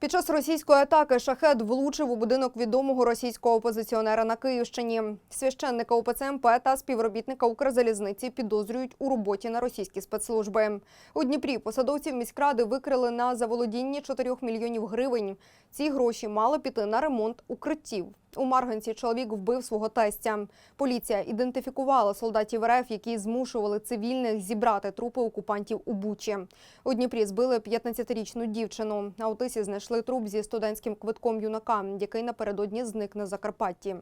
Під час російської атаки шахет влучив у будинок відомого російського опозиціонера на Київщині. Священника УПЦ МП та співробітника Укрзалізниці підозрюють у роботі на російські спецслужби. У Дніпрі посадовців міськради викрили на заволодінні 4 мільйонів гривень. Ці гроші мали піти на ремонт укриттів. У Марганці чоловік вбив свого тестя. Поліція ідентифікувала солдатів РФ, які змушували цивільних зібрати трупи окупантів у Бучі. У Дніпрі збили 15-річну дівчину. На Отисі знайшли труп зі студентським квитком юнака, який напередодні зник на Закарпатті.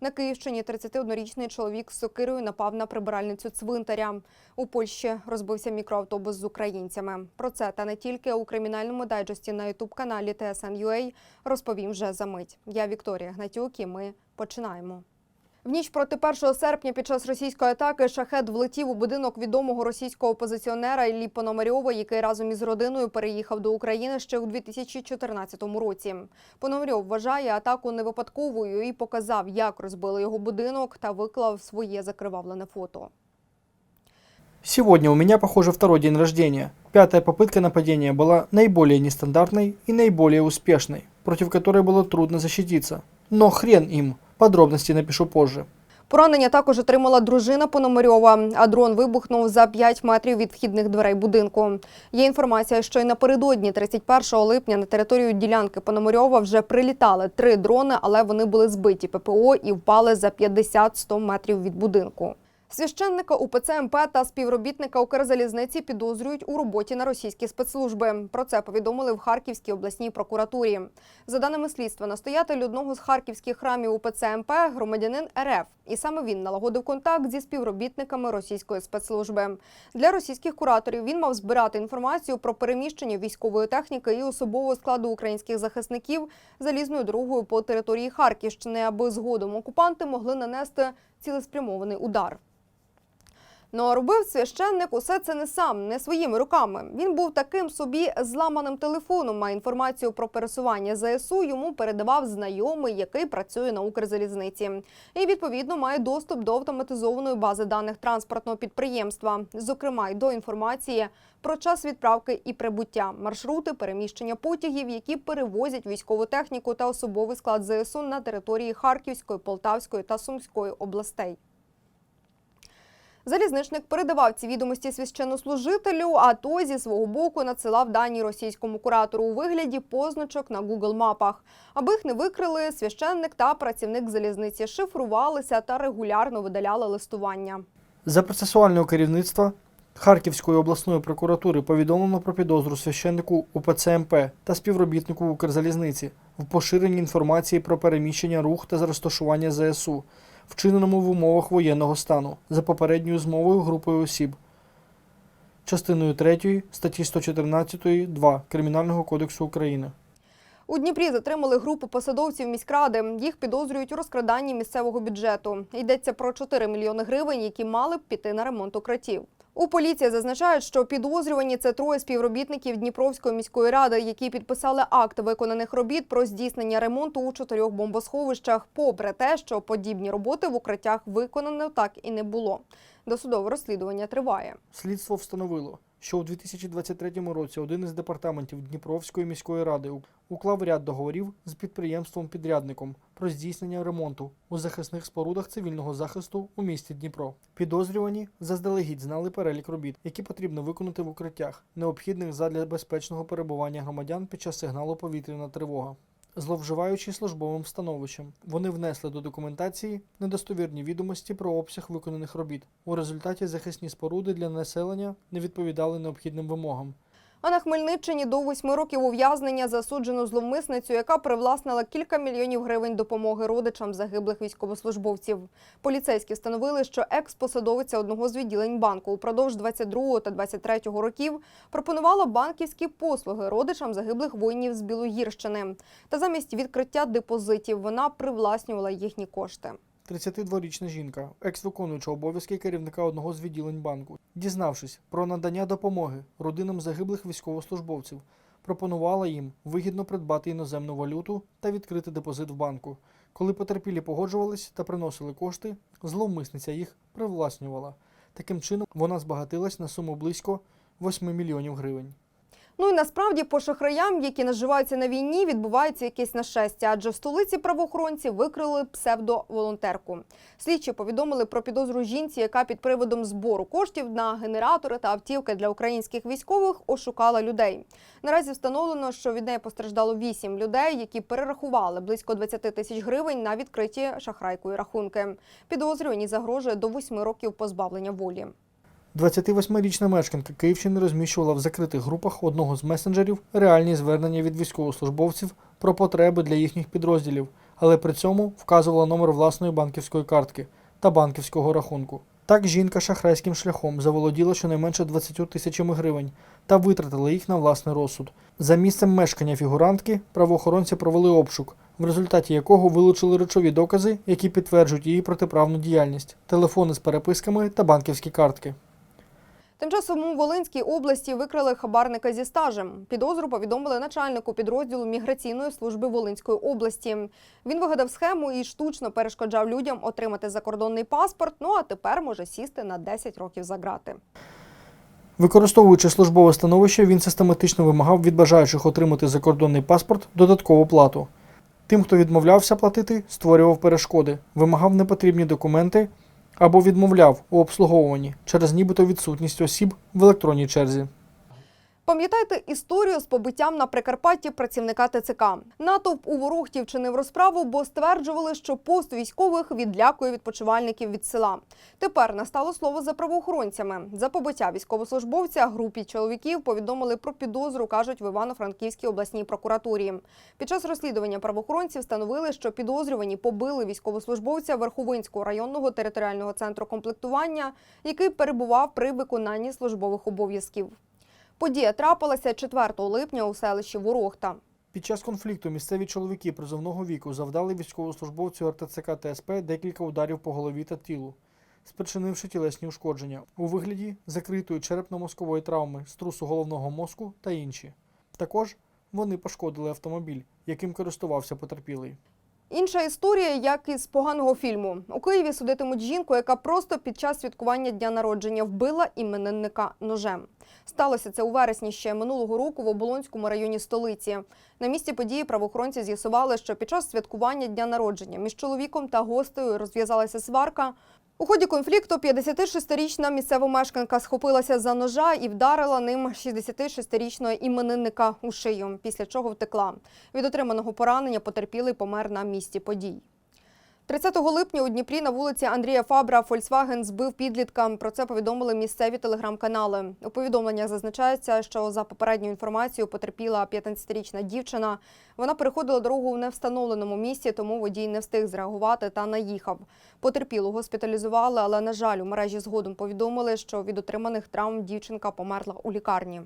На Київщині 31-річний чоловік з сокирою напав на прибиральницю цвинтаря. У Польщі розбився мікроавтобус з українцями. Про це та не тільки у кримінальному дайджесті на ютуб-каналі TSN.ua розповім вже за мить. Я Вікторія Гнатюк і ми починаємо. В ніч проти 1 серпня під час російської атаки шахет влетів у будинок відомого російського опозиціонера Іллі Пономарьова, який разом із родиною переїхав до України ще у 2014 році. Пономарьов вважає атаку невипадковою і показав, як розбили його будинок та виклав своє закривавлене фото. Сегодня у меня, похоже, второй день рождения. Пятая попытка нападения была наиболее нестандартной и наиболее успешной, против которой было трудно защититься. Но хрен им, подробности напишу позже. Поранення також отримала дружина Пономарьова, а дрон вибухнув за 5 метрів від вхідних дверей будинку. Є інформація, що й напередодні, 31 липня, на територію ділянки Пономарьова вже прилітали три дрони, але вони були збиті ППО і впали за 50-100 метрів від будинку. Священника УПЦ МП та співробітника Укрзалізниці підозрюють у роботі на російські спецслужби. Про це повідомили в Харківській обласній прокуратурі. За даними слідства, настоятель одного з харківських храмів УПЦ МП – громадянин РФ. І саме він налагодив контакт зі співробітниками російської спецслужби. Для російських кураторів він мав збирати інформацію про переміщення військової техніки і особового складу українських захисників залізною дорогою по території Харківщини, аби згодом окупанти могли нанести цілеспрямований удар. Ну а робив священник усе це не сам, не своїми руками. Він був таким собі зламаним телефоном. А інформацію про пересування ЗСУ йому передавав знайомий, який працює на Укрзалізниці. І відповідно має доступ до автоматизованої бази даних транспортного підприємства, зокрема й до інформації про час відправки і прибуття, маршрути переміщення потягів, які перевозять військову техніку та особовий склад ЗСУ на території Харківської, Полтавської та Сумської областей. Залізничник передавав ці відомості священнослужителю, а той зі свого боку надсилав дані російському куратору у вигляді позначок на Google мапах. Аби їх не викрили, священник та працівник залізниці шифрувалися та регулярно видаляли листування. За процесуального керівництва Харківської обласної прокуратури повідомлено про підозру священнику УПЦ МП та співробітнику Укрзалізниці в поширенні інформації про переміщення рух та розташування ЗСУ, вчиненому в умовах воєнного стану за попередньою змовою групою осіб. Частиною 3 статті 114 2 Кримінального кодексу України. У Дніпрі затримали групу посадовців міськради. Їх підозрюють у розкраданні місцевого бюджету. Йдеться про 4 мільйони гривень, які мали б піти на ремонт укриттів. У поліції зазначають, що підозрювані це троє співробітників Дніпровської міської ради, які підписали акт виконаних робіт про здійснення ремонту у чотирьох бомбосховищах, попри те, що подібні роботи в укриттях виконано так і не було. Досудове розслідування триває. Слідство встановило, що у 2023 році один із департаментів Дніпровської міської ради уклав ряд договорів з підприємством-підрядником про здійснення ремонту у захисних спорудах цивільного захисту у місті Дніпро. Підозрювані заздалегідь знали перелік робіт, які потрібно виконати в укриттях, необхідних задля безпечного перебування громадян під час сигналу повітряна тривога. Зловживаючи службовим становищем, вони внесли до документації недостовірні відомості про обсяг виконаних робіт. У результаті захисні споруди для населення не відповідали необхідним вимогам. А на Хмельниччині до восьми років ув'язнення засуджено зловмисницю, яка привласнила кілька мільйонів гривень допомоги родичам загиблих військовослужбовців. Поліцейські встановили, що екс-посадовиця одного з відділень банку упродовж 22 та 23 років пропонувала банківські послуги родичам загиблих воїнів з Білогірщини. Та замість відкриття депозитів вона привласнювала їхні кошти. 32-річна жінка, екс-виконуюча обов'язки керівника одного з відділень банку, дізнавшись про надання допомоги родинам загиблих військовослужбовців, пропонувала їм вигідно придбати іноземну валюту та відкрити депозит в банку. Коли потерпілі погоджувались та приносили кошти, зловмисниця їх привласнювала. Таким чином вона збагатилась на суму близько 8 мільйонів гривень. Ну і насправді по шахраям, які наживаються на війні, відбувається якесь нашестя, адже в столиці правоохоронці викрили псевдоволонтерку. Слідчі повідомили про підозру жінці, яка під приводом збору коштів на генератори та автівки для українських військових ошукала людей. Наразі встановлено, що від неї постраждало вісім людей, які перерахували близько 20 тисяч гривень на відкриті шахрайкою рахунки. Підозрюваній загрожує до восьми років позбавлення волі. 28-річна мешканка Київщини розміщувала в закритих групах одного з месенджерів реальні звернення від військовослужбовців про потреби для їхніх підрозділів, але при цьому вказувала номер власної банківської картки та банківського рахунку. Так жінка шахрайським шляхом заволоділа щонайменше 20 тисячами гривень та витратила їх на власний розсуд. За місцем мешкання фігурантки правоохоронці провели обшук, в результаті якого вилучили речові докази, які підтверджують її протиправну діяльність, телефони з переписками та банківські картки. Тим часом у Волинській області викрили хабарника зі стажем. Підозру повідомили начальнику підрозділу міграційної служби Волинської області. Він вигадав схему і штучно перешкоджав людям отримати закордонний паспорт. Ну а тепер може сісти на 10 років за ґрати. Використовуючи службове становище, він систематично вимагав від бажаючих отримати закордонний паспорт додаткову плату. Тим, хто відмовлявся платити, створював перешкоди, вимагав непотрібні документи або відмовляв у обслуговуванні через нібито відсутність осіб в електронній черзі. Пам'ятаєте історію з побиттям на Прикарпатті працівника ТЦК? Натовп у ворогті вчинив розправу, бо стверджували, що пост військових відлякує відпочивальників від села. Тепер настало слово за правоохоронцями. За побиття військовослужбовця групі чоловіків повідомили про підозру, кажуть в Івано-Франківській обласній прокуратурі. Під час розслідування правоохоронці встановили, що підозрювані побили військовослужбовця Верховинського районного територіального центру комплектування, який перебував при виконанні службових обов'язків. Подія трапилася 4 липня у селищі Ворохта. Під час конфлікту місцеві чоловіки призовного віку завдали військовослужбовцю РТЦК та СП декілька ударів по голові та тілу, спричинивши тілесні ушкодження у вигляді закритої черепно-мозкової травми, струсу головного мозку та інші. Також вони пошкодили автомобіль, яким користувався потерпілий. Інша історія, як із поганого фільму. У Києві судитимуть жінку, яка просто під час святкування дня народження вбила іменинника ножем. Сталося це у вересні ще минулого року в Оболонському районі столиці. На місці події правоохоронці з'ясували, що під час святкування дня народження між чоловіком та гостею розв'язалася сварка. У ході конфлікту 56-річна місцева мешканка схопилася за ножа і вдарила ним 66-річного іменинника у шию, після чого втекла. Від отриманого поранення потерпілий помер на місці подій. 30 липня у Дніпрі на вулиці Андрія Фабра Фольксваген збив підлітка. Про це повідомили місцеві телеграм-канали. У повідомленнях зазначається, що за попередньою інформацією потерпіла 15-річна дівчина. Вона переходила дорогу у невстановленому місці, тому водій не встиг зреагувати та наїхав. Потерпілу госпіталізували, але на жаль, у мережі згодом повідомили, що від отриманих травм дівчинка померла у лікарні.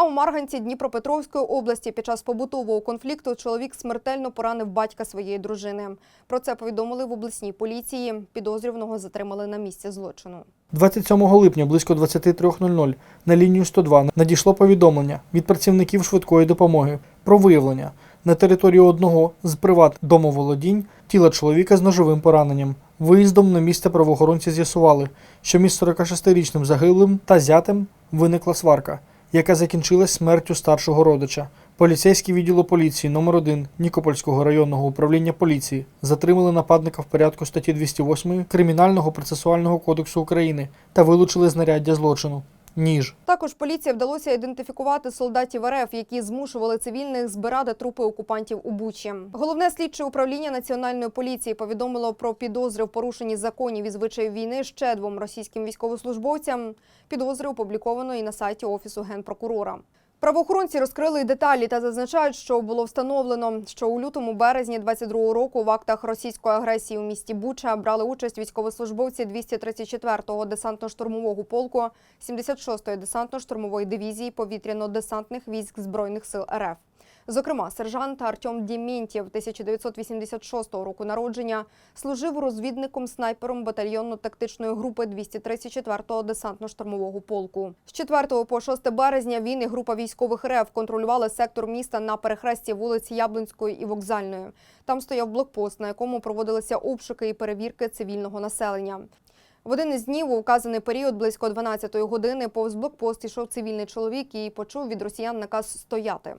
А у Марганці Дніпропетровської області під час побутового конфлікту чоловік смертельно поранив батька своєї дружини. Про це повідомили в обласній поліції. Підозрюваного затримали на місці злочину. 27 липня близько 23.00 на лінію 102 надійшло повідомлення від працівників швидкої допомоги про виявлення на території одного з приват домоволодінь тіла чоловіка з ножовим пораненням. Виїздом на місце правоохоронці з'ясували, що між 46-річним загиблим та зятем виникла сварка, яка закінчилась смертю старшого родича. Поліцейські відділу поліції номер 1 Нікопольського районного управління поліції затримали нападника в порядку статті 208 Кримінального процесуального кодексу України та вилучили знаряддя злочину ніж. Також поліції вдалося ідентифікувати солдатів РФ, які змушували цивільних збирати трупи окупантів у Бучі. Головне слідче управління національної поліції повідомило про підозри в порушенні законів і звичаїв війни ще двом російським військовослужбовцям. Підозри опубліковано і на сайті офісу генпрокурора. Правоохоронці розкрили деталі та зазначають, що було встановлено, що у лютому березні 22-го року в актах російської агресії у місті Буча брали участь військовослужбовці 234-го десантно-штурмового полку 76-ї десантно-штурмової дивізії повітряно-десантних військ збройних сил РФ. Зокрема, сержант Артем Дємєнтєв 1986 року народження служив розвідником-снайпером батальйонно-тактичної групи 234-го десантно-штурмового полку. З 4 по 6 березня він і група військових РФ контролювали сектор міста на перехресті вулиці Яблонської і Вокзальної. Там стояв блокпост, на якому проводилися обшуки і перевірки цивільного населення. В один із днів у указаний період близько 12-ї години повз блокпост ішов цивільний чоловік і почув від росіян наказ стояти.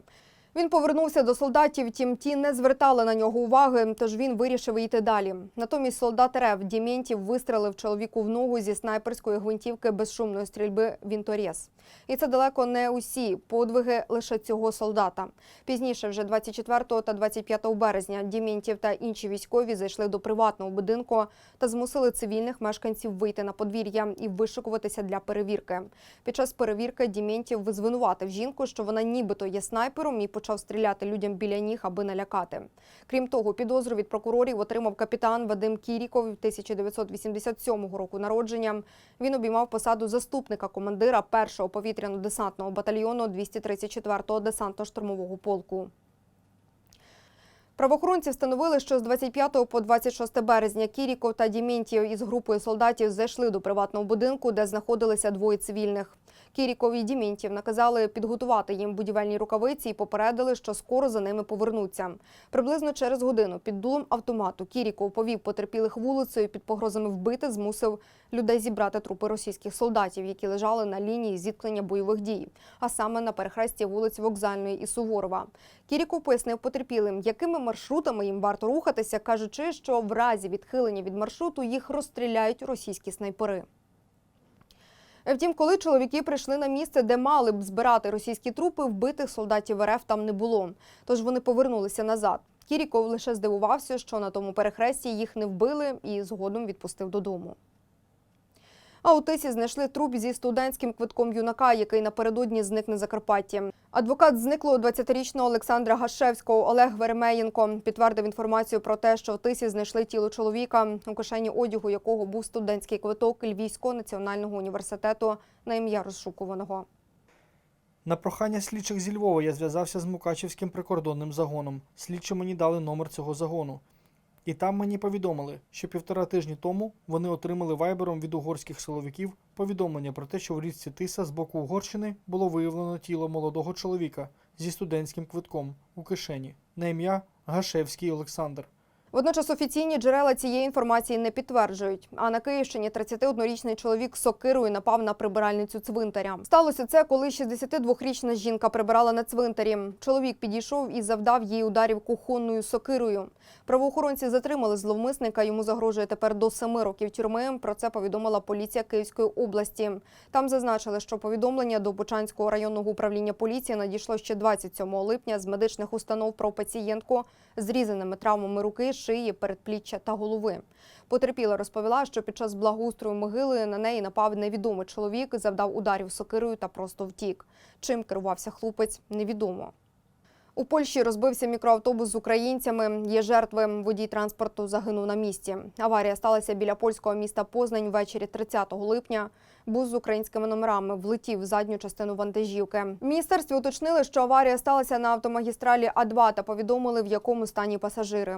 Він повернувся до солдатів, втім ті не звертали на нього уваги, тож він вирішив йти далі. Натомість солдат РФ Дімєнтів вистрелив чоловіку в ногу зі снайперської гвинтівки безшумної стрільби Вінторєс. І це далеко не усі подвиги лише цього солдата. Пізніше, вже 24 та 25 березня, Дімєнтів та інші військові зайшли до приватного будинку та змусили цивільних мешканців вийти на подвір'я і вишикуватися для перевірки. Під час перевірки Дімєнтів звинуватив жінку, що вона нібито є снайпером і почав стріляти людям біля ніг, аби налякати. Крім того, підозру від прокурорів отримав капітан Вадим Кіріков 1987 року народження. Він обіймав посаду заступника командира першого повітряно-десантного батальйону 234-го десантно-штурмового полку. Правоохоронці встановили, що з 25 по 26 березня Кіріков та Дімінтів із групою солдатів зайшли до приватного будинку, де знаходилися двоє цивільних. Кіріков і Дімінтів наказали підготувати їм будівельні рукавиці і попередили, що скоро за ними повернуться. Приблизно через годину під дулом автомату Кіріков повів потерпілих вулицею під погрозами вбити змусив людей зібрати трупи російських солдатів, які лежали на лінії зіткнення бойових дій, а саме на перехресті вулиць Вокзальної і Суворова. Кіріков пояснив потерпілим, якими маршрутами їм варто рухатися, кажучи, що в разі відхилення від маршруту їх розстріляють російські снайпери. Втім, коли чоловіки прийшли на місце, де мали б збирати російські трупи, вбитих солдатів РФ там не було. Тож вони повернулися назад. Кіріков лише здивувався, що на тому перехресті їх не вбили і згодом відпустив додому. А у Тисі знайшли труп зі студентським квитком юнака, який напередодні зник на Закарпатті. Адвокат зниклого 20-річного Олександра Гашевського Олег Веремеєнко підтвердив інформацію про те, що в Тисі знайшли тіло чоловіка, у кишені одягу якого був студентський квиток Львівського національного університету на ім'я розшукуваного. На прохання слідчих зі Львова я зв'язався з Мукачівським прикордонним загоном. Слідчі мені дали номер цього загону. І там мені повідомили, що півтора тижні тому вони отримали вайбером від угорських силовиків повідомлення про те, що в річці Тиса з боку Угорщини було виявлено тіло молодого чоловіка зі студентським квитком у кишені на ім'я Гашевський Олександр. Водночас офіційні джерела цієї інформації не підтверджують. А на Київщині 31-річний чоловік сокирою напав на прибиральницю цвинтаря. Сталося це, коли 62-річна жінка прибирала на цвинтарі. Чоловік підійшов і завдав їй ударів кухонною сокирою. Правоохоронці затримали зловмисника. Йому загрожує тепер до семи років тюрми. Про це повідомила поліція Київської області. Там зазначили, що повідомлення до Бучанського районного управління поліції надійшло ще 27 липня з медичних установ про пацієнтку з різаними травмами руки, шиї, передпліччя та голови. Потерпіла розповіла, що під час благоустрою могили на неї напав невідомий чоловік, завдав ударів сокирою та просто втік. Чим керувався хлопець, невідомо. У Польщі розбився мікроавтобус з українцями. Є жертви. Водій транспорту загинув на місці. Аварія сталася біля польського міста Познань ввечері 30 липня. Бус з українськими номерами влетів в задню частину вантажівки. Міністерстві уточнили, що аварія сталася на автомагістралі А2 та повідомили, в якому стані пасажири.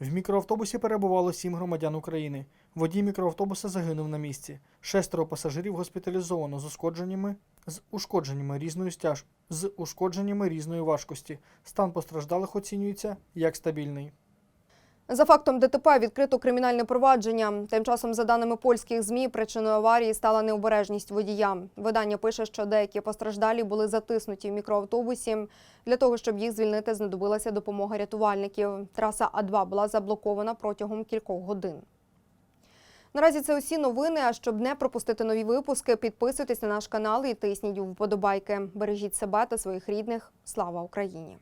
В мікроавтобусі перебувало сім громадян України. Водій мікроавтобуса загинув на місці. Шестеро пасажирів госпіталізовано з ушкодженнями з ушкодженнями різної стяж з ушкодженнями різної важкості. Стан постраждалих оцінюється як стабільний. За фактом ДТП відкрито кримінальне провадження. Тим часом, за даними польських ЗМІ, причиною аварії стала необережність водія. Видання пише, що деякі постраждалі були затиснуті в мікроавтобусі. Для того, щоб їх звільнити, знадобилася допомога рятувальників. Траса А2 була заблокована протягом кількох годин. Наразі це усі новини. А щоб не пропустити нові випуски, підписуйтесь на наш канал і тисніть вподобайки. Бережіть себе та своїх рідних. Слава Україні!